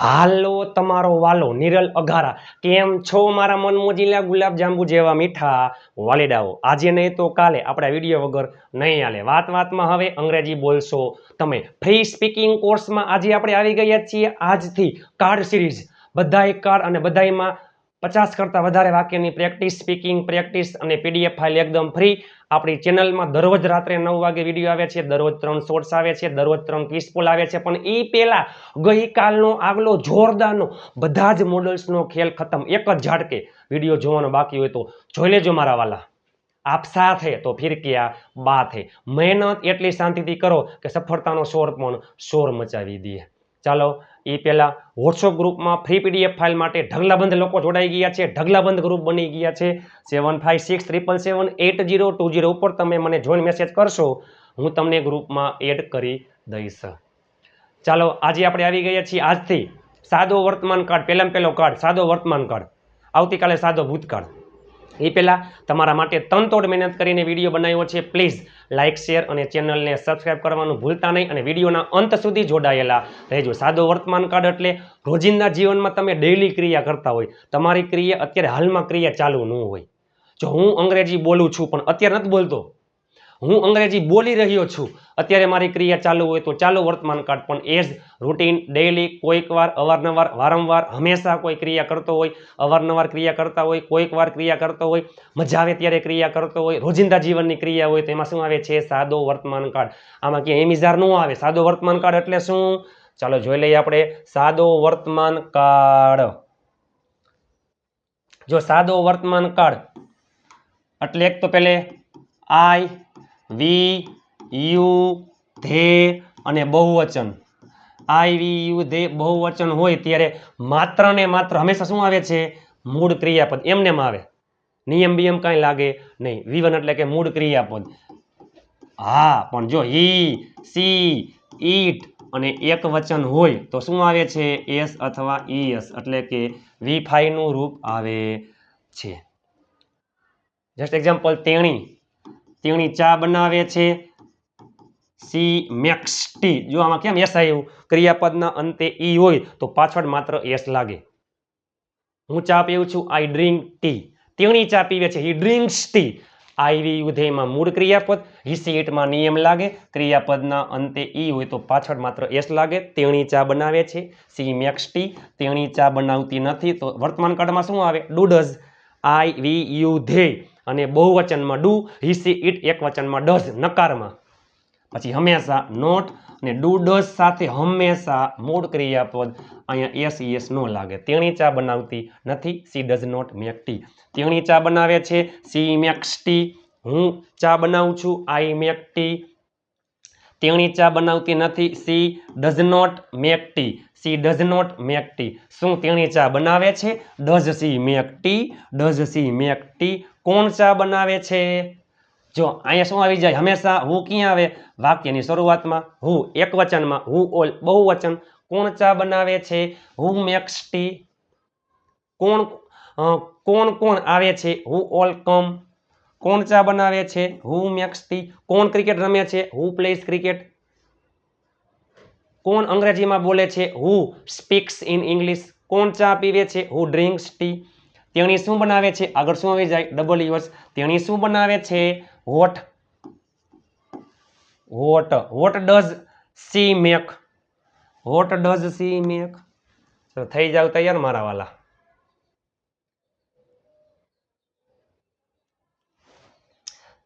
હાલો તમારો વાલો નિરલ અઘારા. કેમ છો મારા મનમોજીલા ગુલાબ જાંબુ જેવા મીઠા વાલીડાઓ? આજે નહીં તો કાલે આપણા વીડિયો વગર નહીં હાલે. વાત વાતમાં હવે અંગ્રેજી બોલશો તમે. ફ્રી સ્પીકિંગ કોર્સમાં આજે આપણે આવી ગયા છીએ આજથી કાર્ડ સિરીઝ બધાય કાર્ડ અને બધાયમાં પચાસ કરતાં વધારે વાક્યની પ્રેક્ટિસ, સ્પીકિંગ પ્રેક્ટિસ અને પીડીએફ ફાઇલ એકદમ ફ્રી. આપણી ચેનલમાં દરરોજ રાત્રે નવ વાગે વીડિયો આવે છે, દરરોજ ત્રણ શોર્ટ્સ આવે છે, દરરોજ ત્રણ ક્વિઝ પોલ આવે છે, પણ એ પહેલાં ગઈકાલનો આગલો જોરદારનો બધા જ મોડલ્સનો ખેલ ખતમ, એક જ ઝાટકે વીડિયો જોવાનો બાકી હોય તો. જોઈ લેજો મારા વાલા. આપ સાથ હે તો ફિર ક્યાં બાત હે મહેનત એટલી શાંતિથી કરો કે સફળતાનો શોર પણ શોર મચાવી દે. ચાલો, એ પહેલાં વોટ્સઅપ ગ્રુપમાં ફ્રી પીડીએફ ફાઇલ માટે ઢગલાબંધ લોકો જોડાઈ ગયા છે. ઢગલાબંધ ગ્રુપ બની ગયા છે. Seven five six triple seven eight zero two zero ઉપર તમે મને જોઈન મેસેજ કરશો, હું તમને ગ્રુપમાં એડ કરી દઈશ. ચાલો, આજે આપણે આવી ગયા છીએ આજથી સાદો વર્તમાન કાર્ડ પહેલાં પહેલો કાર્ડ સાદો વર્તમાન કાર્ડ આવતીકાલે સાદો ભૂતકાળ. એ પહેલાં તમારા માટે તનતોડ મહેનત કરીને વીડિયો બનાવ્યો છે. પ્લીઝ લાઇક શેર અને ચેનલને સબસ્ક્રાઈબ કરવાનું ભૂલતા નહીં અને વિડીયોના અંત સુધી જોડાયેલા રહેજો. સાદો વર્તમાન કાળ એટલે રોજિંદા જીવનમાં તમે ડેઇલી ક્રિયા કરતા હોય. તમારી ક્રિયા અત્યારે હાલમાં ક્રિયા ચાલુ ન હોય. જો હું અંગ્રેજી બોલું છું, પણ અત્યારે નથી બોલતો. હું અંગ્રેજી બોલી રહ્યો છું. અત્યારે મારી ક્રિયા ચાલુ હોય તો ચાલુ વર્તમાન કાળ પણ એઝ રૂટીન. ડેઇલી કોઈક વાર, અવારનવાર, વારંવાર, હંમેશા કોઈ ક્રિયા કરતો હોય, અવારનવાર ક્રિયા કરતા હોય, કોઈક વાર ક્રિયા કરતો હોય, મજા આવે ત્યારે ક્રિયા કરતો હોય, રોજિંદા જીવનની ક્રિયા હોય તો એમાં શું આવે છે? સાદો વર્તમાન કાળ. આમાં ક્યાંય એમિઝાર ન આવે. સાદો વર્તમાન કાળ એટલે શું? ચાલો જોઈ લઈએ આપણે. સાદો વર્તમાન કાળ. જો સાદો વર્તમાન કાળ, એટલે એક તો પેલે આઈ વી, યુ, ધે અને બહુવચન. આઈ, વી, યુ, ધે, બહુવચન હોય ત્યારે માત્ર ને માત્ર હંમેશા શું આવે છે? મૂળ ક્રિયાપદ. એમનેમ આવે. નિયમ બિયમ કાંઈ લાગે નહીં. વિવન એટલે કે મૂળ ક્રિયાપદ. હા, પણ જો હી સી, ઈટ અને એક વચન હોય તો શું આવે છે? એસ અથવા ઈએસ એટલે કે વી ફાઈનું રૂપ આવે છે. જસ્ટ એક્ઝામ્પલ તેણી. તેણી ચા બનાવે છે. She makes tea. જો આમાં કેમ એસ આવ્યું ક્રિયાપદના અંતે ઈ હોય તો પાછળ માત્ર એસ લાગે. હું ચા પીવું છું. આઈ ડ્રિંક ટી તેણી ચા પીવે છે. He drinks tea I we યુધેયમાં મૂળ ક્રિયાપદ. હિસી ઇટમાં નિયમ લાગે. ક્રિયાપદના અંતે ઈ હોય તો પાછળ માત્ર એસ લાગે. તેણી ચા બનાવે છે. She makes tea. તેણી ચા બનાવતી નથી. તો વર્તમાન કાળમાં શું આવે? Do does I we you they અને બહુવચનમાં ડુ, હિસી, ઇટ એક વચનમાં ડઝ, નકારમાં. પછી હંમેશા નોટ અને ડુ, ડઝ સાથે હંમેશા મૂળ ક્રિયાપદ અહીંયા એસ એસ ન લાગે. તેણી ચા બનાવતી નથી, she does not make tea. તેણી ચા બનાવે છે, સી મેક્સ ટી હું ચા બનાવું છું, આઈ મેક ટી. તેણી ચા બનાવતી નથી. She does not make tea she does not make tea શું તેણી ચા બનાવે છે? Does she make tea does she make tea કોણ ચા બનાવે છે? જો, અહીંયા શું આવી જાય? હંમેશા હું ક્યાં આવે? વાક્યની શરૂઆતમાં હું એક વચનમાં, હું ઓલ બહુ વચન કોણ ચા બનાવે છે? હું મેક્સ ટી કોણ કોણ કોણ આવે છે? હું ઓલ કમ કોણ ચા બનાવે છે? હુ મેક્સ ટી કોણ ક્રિકેટ રમે છે? હુ પ્લેસ ક્રિકેટ કોણ અંગ્રેજીમાં બોલે છે? હુ સ્પીક્સ ઇન ઇંગ્લિશ કોણ ચા પીવે છે? હુ ડ્રિંક્સ ટી તેણી શું બનાવે છે? આગળ શું આવી જાય? ડબલ યુઅર્સ તેણી શું બનાવે છે? What what what does she make what does she make થઈ જાવ તૈયાર મારા વાલા.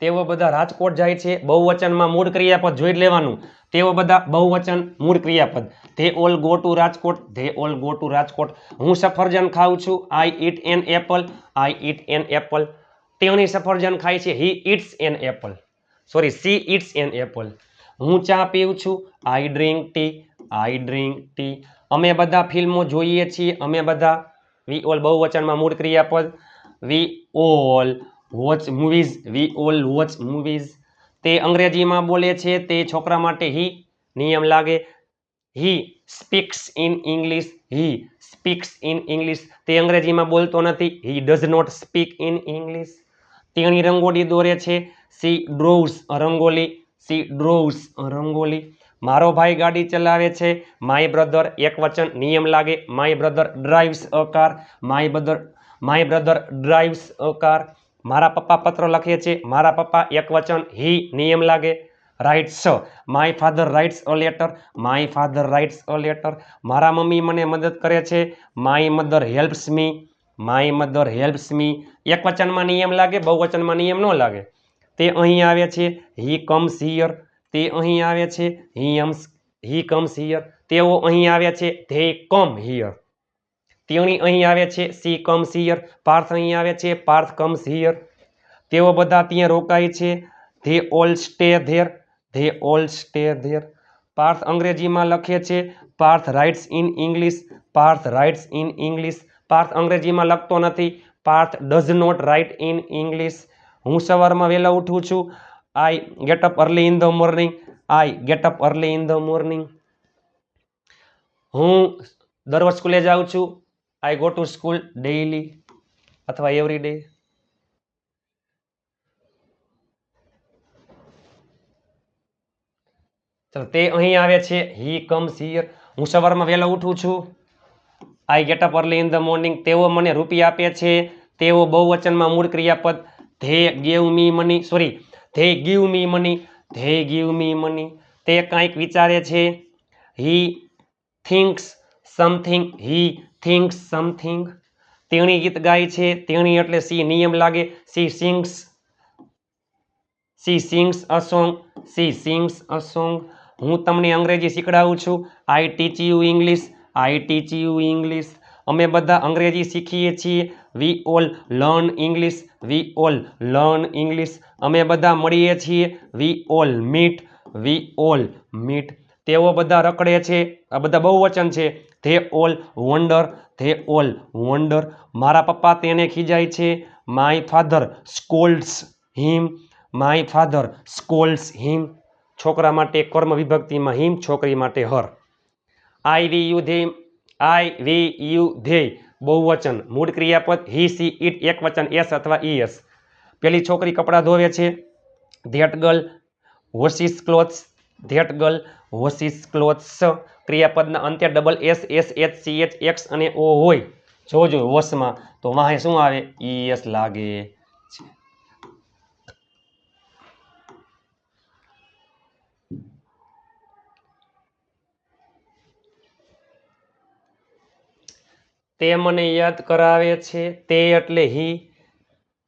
તેઓ બધા રાજકોટ જાય છે, બહુવચનમાં મૂળ ક્રિયાપદ જોઈ લેવાનું. તેઓ બધા બહુવચન મૂળ ક્રિયાપદ. They all go to Rajkot, they all go to Rajkot. હું સફરજન ખાઉં છું. I eat an apple I eat an apple તેઓની સફરજન ખાય છે. He eats an apple sorry she eats an apple હું ચા પીઉં છું. I drink tea I drink tea અમે બધા ફિલ્મો જોઈએ છીએ. અમે બધા વી ઓલ બહુવચનમાં મૂળ ક્રિયાપદ. We all watch movies we all watch movies તે અંગ્રેજીમાં બોલે છે, તે છોકરા માટે હી નિયમ લાગે. He speaks in English he speaks in English તે અંગ્રેજીમાં બોલતો નથી he does not speak in English તેણી રંગોળી દોરે છે she draws rangoli she draws rangoli. મારો ભાઈ ગાડી ચલાવે છે માય બ્રધર એક વચન નિયમ લાગે. My brother drives a car my brother my brother drives a car મારા પપ્પા પત્ર લખીએ છે, મારા પપ્પા એક વચન, હી નિયમ લાગે. Writes my father writes a letter my father writes a letter મારા મમ્મી મને મદદ કરે છે. My mother helps me my mother helps me એક વચનમાં નિયમ લાગે, બહુવચનમાં નિયમ ન લાગે. તે અહીં આવે છે હી કમ્સ હિયર તે અહીં આવે છે હી અમ્સ હી કમ્સ હિયર તેઓ અહીં આવે છે ધે કમ હિયર તેણી અહીં આવે છે, સી કમ્સ હિયર પાર્થ અહીં આવે છે, પાર્થ કમ્સ હિયર તેઓ બધા ત્યાં રોકાય છે, they all stay there, they all stay there. Parth અંગ્રેજીમાં લખે છે, Parth writes in English, Parth writes in English. Parth અંગ્રેજીમાં લખતો નથી, Parth does not write in English. હું સવારમાં વહેલા ઉઠું છું, I get up early in the morning, I get up early in the morning. હું દરરોજ સ્કૂલે જાઉં છું I go to school daily અથવા એવરી ડે ચલો, તે અહીં આવે છે. હી કમ્સ હિયર હું સવારમાં વહેલો ઉઠું છું. I get up early in the morning તેઓ મને રૂપિયા આપે છે. તેઓ બહુવચનમાં મૂળ ક્રિયાપદ they gave me money sorry they give me money they give me money તે કાંઈક વિચારે છે. He thinks something he thinks something તેણી ગીત ગાય છે, તેણી એટલે સી નિયમ લાગે. She sings she sings a song she sings a song હું તમને અંગ્રેજી શીખડાવું છું. I teach you English I teach you English અમે બધા અંગ્રેજી શીખીએ છીએ. We all learn English we all learn English અમે બધા મળીએ છીએ. We all meet we all meet તેઓ બધા રખડે છે. આ બધા બહુ વચન છે. They all wander they all wander મારા પપ્પા તેને ખીજાય છે, my father scolds him, my father scolds him. છોકરા માટે કર્મ વિભક્તિમાં હિમ, છોકરી માટે her. I we you they, I we you they. બહુવચન મૂળ ક્રિયાપદ હી, સી ઇટ એક વચન, એસ અથવા ઈ, એસ. પેલી છોકરી કપડાં ધોવે છે, that girl washes clothes that girl washes clothes ક્રિયાપદના અંતે double S S, H, C, H, X અને ઓ હોય. જોજો વોશમાં. તો વાહે શું આવે? ઈ, એસ લાગે તે મને યાદ કરાવે છે તે એટલે હી.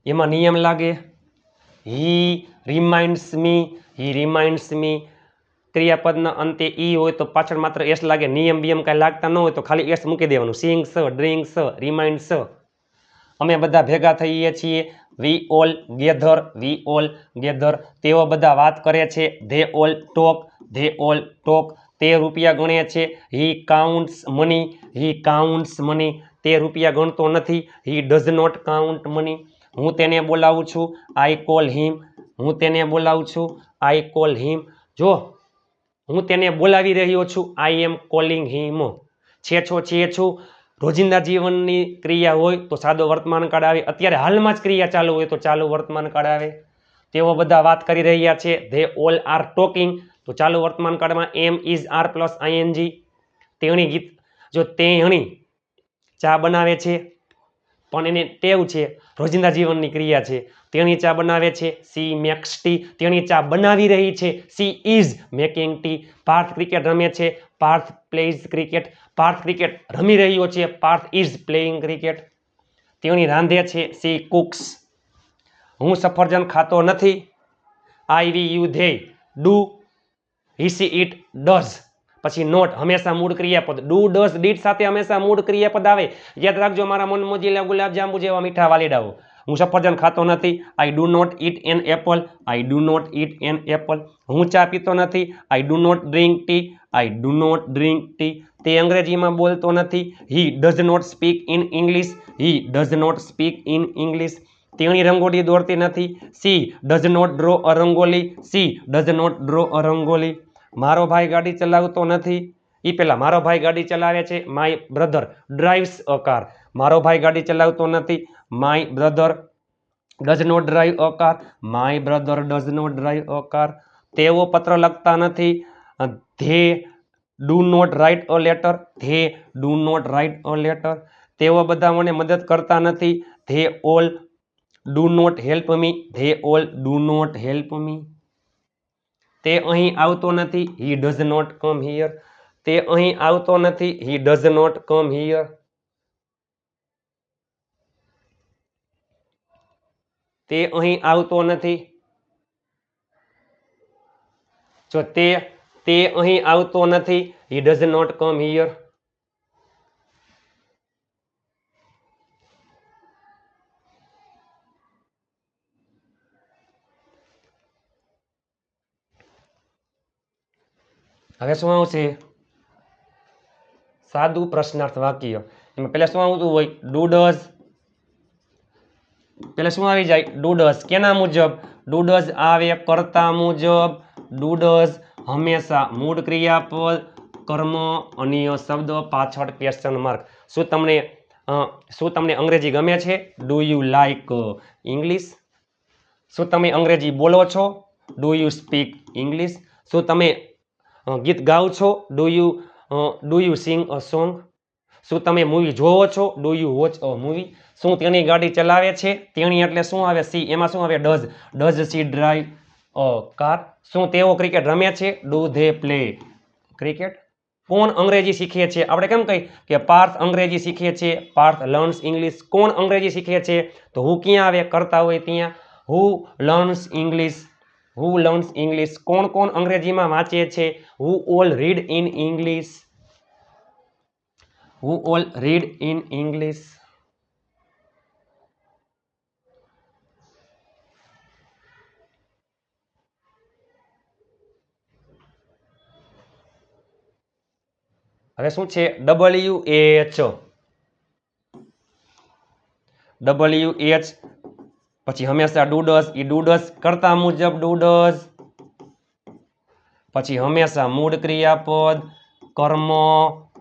એમાં નિયમ લાગે? હી રિમાઇન્ડ્સ મી, હી રિમાઇન્ડ્સ મી ક્રિયાપદના અંતે ઈ હોય તો પાછળ માત્ર એસ લાગે. નિયમ બિયમ કાંઈ લાગતા ન હોય તો ખાલી એસ મૂકી દેવાનું. સિંગ્સ ડ્રિંક્સ રિમાઇન્ડ્સ અમે બધા ભેગા થઈએ છીએ. We all gather we all gather તેઓ બધા વાત કરે છે. They all talk they all talk તે રૂપિયા ગણે છે. He counts money he counts money તે રૂપિયા ગણતો નથી. He does not count money હું તેને બોલાવું છું. આઈ કોલ હિમ હું તેને બોલાવું છું. આઈ કોલ હિમ જો હું તેને બોલાવી રહ્યો છું. આઈ એમ કોલિંગ હિમ છે છો છે છું રોજિંદા જીવનની ક્રિયા હોય તો સાદો વર્તમાન કાળ આવે. અત્યારે હાલમાં જ ક્રિયા ચાલુ હોય તો ચાલુ વર્તમાન કાળ આવે. તેઓ બધા વાત કરી રહ્યા છે. ધે ઓલ આર ટોકિંગ તો ચાલુ વર્તમાન કાળમાં am is are plus ING તેણી ગીત, જો તેણી ચા બનાવે છે પણ એને ટેવ છે, રોજિંદા જીવનની ક્રિયા છે. તેણી ચા બનાવે છે, સી મેક્સ ટી. તેણી ચા બનાવી રહી છે, she is making tea. Parth cricket રમે છે, Parth plays cricket. Parth cricket રમી રહ્યો છે, પાર્થ ઇઝ પ્લેઇંગ ક્રિકેટ. તેણી રાંધે છે, સી કુક્સ. હું સફરજન ખાતો નથી. I we you they do. He she it does. પછી નોટ હંમેશા મૂળ ક્રિયાપદ. ડુ, ડસ, ડીટ સાથે હંમેશા મૂળ ક્રિયાપદ આવે. યાદ રાખજો મારા મન મોજીલા ગુલાબ જાંબુ જેવા મીઠા વાલીડાઓ. હું સફરજન ખાતો નથી. I do not eat an apple I do not eat an apple હું ચા પીતો નથી. I do not drink tea I do not drink tea તે અંગ્રેજીમાં બોલતો નથી. He does not speak in English he does not speak in English તેણી રંગોળી દોરતી નથી. She does not draw a rangoli she does not draw a rangoli મારો ભાઈ ગાડી ચલાવતો નથી. એ પહેલાં મારો ભાઈ ગાડી ચલાવે છે my brother drives a car મારો ભાઈ ગાડી ચલાવતો નથી my brother does not drive a car my brother does not drive a car તેઓ પત્ર લખતા નથી. They do not write a letter they do not write a letter તેઓ બધા મને મદદ કરતા નથી. They all do not help me they all do not help me તે અહીં આવતો નથી. He does not come here તે અહીં આવતો નથી. He does not come here તે અહીં આવતો નથી. જો તે તે અહીં આવતો નથી. He does not come here હવે શું આવશે સાદું પ્રશ્નાર્થ વાક્ય. એમાં પહેલાં શું આવતું હોય? ડુ ડઝ શું આવી જાય? ડુ ડઝ કેના મુજબ? ડુ આવે કરતા મુજબ. ડુ હંમેશા મૂળ ક્રિયાપદ કર્મ અન્ય શબ્દ પાછળ ક્વેશ્ચન માર્ક શું તમને શું તમને અંગ્રેજી ગમે છે? ડુ યુ લાઈક ઇંગ્લિશ શું તમે અંગ્રેજી બોલો છો? ડુ યુ સ્પીક ઇંગ્લિશ શું તમે ગીત ગાઓ છો? Do you do you sing a song શું તમે મૂવી જોવો છો? Do you watch a movie શું તેની ગાડી ચલાવે છે? તેણી એટલે શું આવે? સી, એમાં શું આવે? Does does she drive a car શું તેઓ ક્રિકેટ રમે છે? ડુ ધે પ્લે ક્રિકેટ કોણ અંગ્રેજી શીખે છે? આપણે કેમ કહી કે પાર્થ અંગ્રેજી શીખે છે? પાર્થ લર્ન્સ ઇંગ્લિશ કોણ અંગ્રેજી શીખે છે? તો હું ક્યાં આવે? કરતા હોય ત્યાં. Who learns English who learns English કોણ કોણ અંગ્રેજીમાં વાંચે છે? Who all read in English who all read in English હવે શું છે? ડબલ્યુ એચ ડબલ્યુ એચ પછી હંમેશા ડુડસ, ઈ ડુડસ કરતા મુજબ ડુડસ. પછી હંમેશા મૂળ ક્રિયાપદ, કર્મ,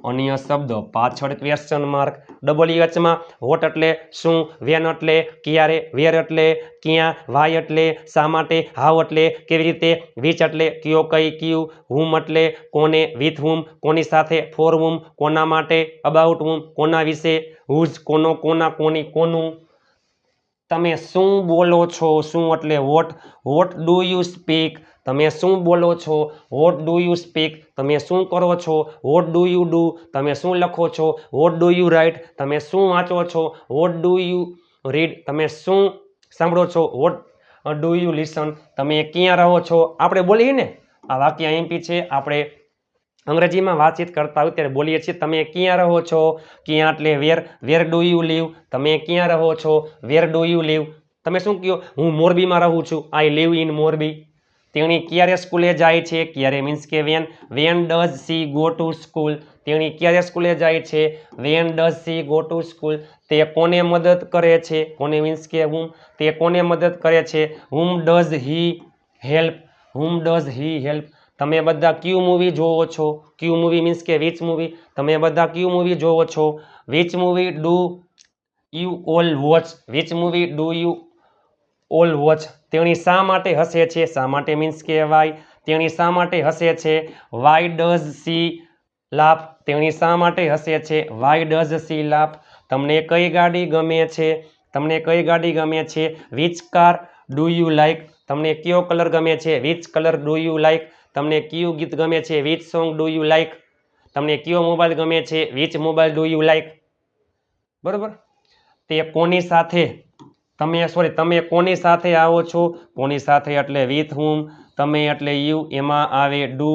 અન્ય શબ્દો. પાછળ ક્વેશ્ચન માર્ક ડબલ્યુ એચમાં વોટ એટલે શું વેન એટલે ક્યારે વેર એટલે ક્યાં વાય એટલે શા માટે હાવ એટલે કેવી રીતે વિચ એટલે કયો, કઈ, કયું હુમ એટલે કોને વિથ હુમ કોની સાથે ફોર હુમ કોના માટે અબાઉટ હુમ કોના વિશે હુઝ કોનો, કોના, કોની, કોનું. તમે શું બોલો છો? શું એટલે what what do you speak તમે શું બોલો છો? વોટ ડુ યુ સ્પીક તમે શું કરો છો? વોટ ડુ યુ ડુ તમે શું લખો છો? વોટ ડુ યુ રાઇટ તમે શું વાંચો છો? વોટ ડુ યુ રીડ તમે શું સાંભળો છો? વોટ ડુ યુ લિસન તમે ક્યાં રહો છો? આપણે બોલીએ ને? આ વાક્ય એમપી છે. આપણે અંગ્રેજીમાં વાતચીત કરતા હોય ત્યારે બોલીએ છીએ, તમે ક્યાં રહો છો? ક્યાં એટલે where where do you live? તમે ક્યાં રહો છો? Where do you live? તમે શું કહો? હું મોરબીમાં રહું છું. I live in Morbi. તેણી ક્યારે સ્કૂલે જાય છે? ક્યારે મીન્સ કે when when does she go to school? તેણી ક્યારે સ્કૂલે જાય છે? When does she go to school? તે કોને મદદ કરે છે? કોને મીન્સ કે હું, તે કોને મદદ કરે છે? Whom does he help? Whom does he help? તમે બધા ક્યુ મૂવી જોવો છો? ક્યુ મૂવી મીન્સ કે વિચ મૂવી તમે બધા ક્યુ મૂવી જોવો છો? Which movie do you all watch which movie do you all watch તેણી શા માટે હસે છે? શા માટે મીન્સ કે વાય તેણી શા માટે હસે છે? વાય ડઝ સી લાફ તેણી શા માટે હસે છે? વાય ડઝ સી લાફ તમને કઈ ગાડી ગમે છે? તમને કઈ ગાડી ગમે છે? Which car do you like તમને કયો કલર ગમે છે? Which colour do you like તમને કયું ગીત ગમે છે? Which song do you like તમને કયો મોબાઈલ ગમે છે? Which mobile do you like બરાબર? તે કોની સાથે? તમે સોરી તમે કોની સાથે આવો છો? કોની સાથે? એટલે વિથ હુમ તમે એટલે યુ એમાં આવે ડુ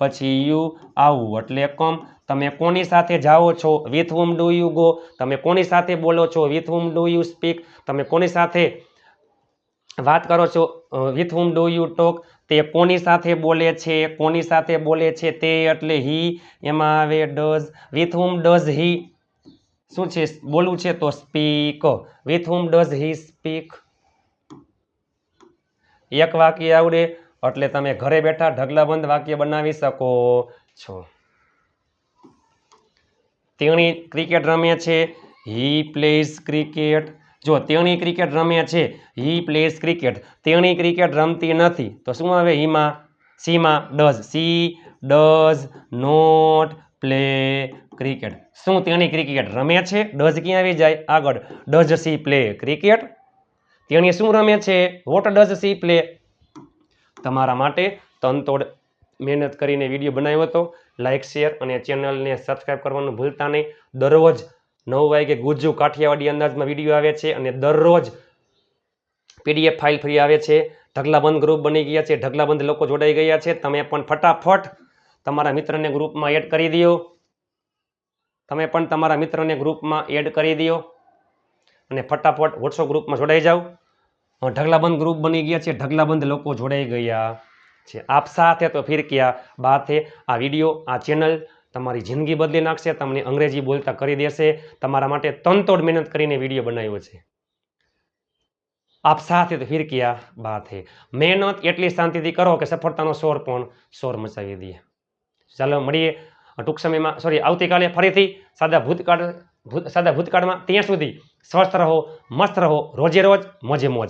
પછી યુ આવું. એટલે કમ, તમે કોની સાથે જાઓ છો? With whom do you go તમે કોની સાથે બોલો છો? With whom do you speak તમે કોની સાથે વાત કરો છો? With whom do you talk તે કોની સાથે બોલે છે, કોની સાથે બોલે છે તે એટલે હી એમાં આવે does. With whom does he શું છે? બોલવું છે તો speak with whom does he speak એક વાક્ય આવડે એટલે તમે ઘરે બેઠા ઢગલાબંધ વાક્ય બનાવી શકો છો. તેણી ક્રિકેટ રમે છે. હી પ્લેઝ ક્રિકેટ જો તેણી ક્રિકેટ રમે છે, હી પ્લેસ ક્રિકેટ તેણી ક્રિકેટ રમતી નથી, તો શું આવે હીમાં? સીમાં does she does not play cricket શું તેણી ક્રિકેટ રમે છે? ડઝ ક્યાં આવી જાય? આગળ. ડઝ સી પ્લે ક્રિકેટ તેણી શું રમે છે? વોટ ડઝ સી પ્લે તમારા માટે તનતોડ મહેનત કરીને વીડિયો બનાવ્યો હતો. લાઇક શેર અને ચેનલને સબસ્ક્રાઈબ કરવાનું ભૂલતા નહીં. દરરોજ નવ વાગે ગુજુ કાઠિયાવાડી અંદાજમાં વીડિયો આવે છે અને દરરોજ પીડીએફ ફાઇલ ફ્રી આવે છે. ઢગલાબંધ ગ્રુપ બની ગયા છે. ઢગલાબંધ લોકો જોડાઈ ગયા છે. તમે પણ ફટાફટ તમારા મિત્રને ગ્રુપમાં એડ કરી દો તમે પણ તમારા મિત્રને ગ્રુપમાં એડ કરી દો અને ફટાફટ વોટ્સઅપ ગ્રુપમાં જોડાઈ જાઓ. ઢગલાબંધ ગ્રુપ બની ગયા છે. ઢગલાબંધ લોકો જોડાઈ ગયા છે. આપ સાથે તો ફિર ક્યા બાત આ વીડિયો, આ ચેનલ તમારી જિંદગી બદલી નાખશે, તમને અંગ્રેજી બોલતા કરી દેશે, તમારા માટે તનતોડ મહેનત કરીને વીડિયો બનાવ્યો છે. આપ સાથે તો ફિર ક્યા બાત હે? મહેનત એટલી શાંતિથી કરો કે સફળતાનો શોર પણ શોર મચાવી દે. ચાલો, મળીએ ટૂંક સમયમાં સોરી આવતીકાલે ફરીથી સાદા ભૂતકાળ સાદા ભૂતકાળમાં. ત્યાં સુધી સ્વસ્થ રહો, મસ્ત રહો, રોજે રોજ, મોજે મોજ.